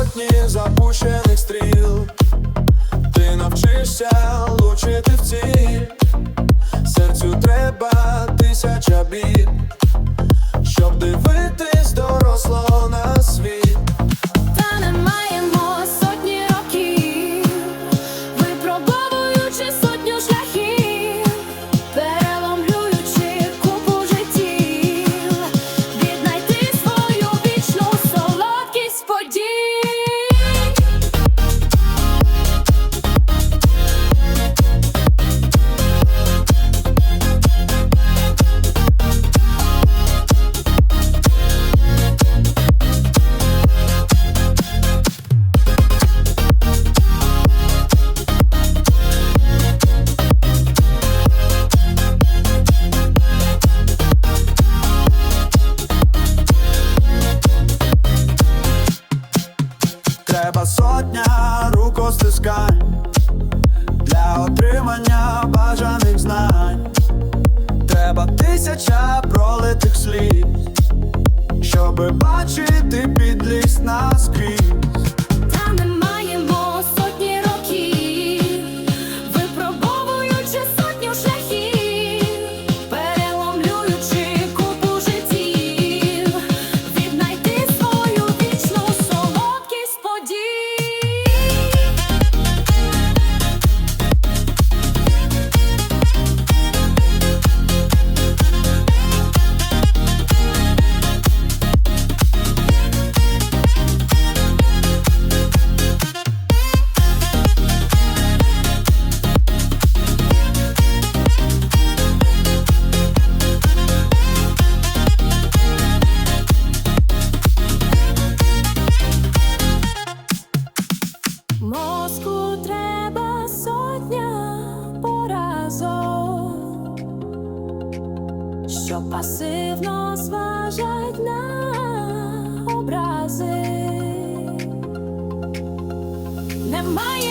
сотні запущенных стріл. Треба сотня рукостискань для отримання бажаних знань. Треба тисяча пролитих слів, щоби зразок, що пасивно зважать на образи, немає.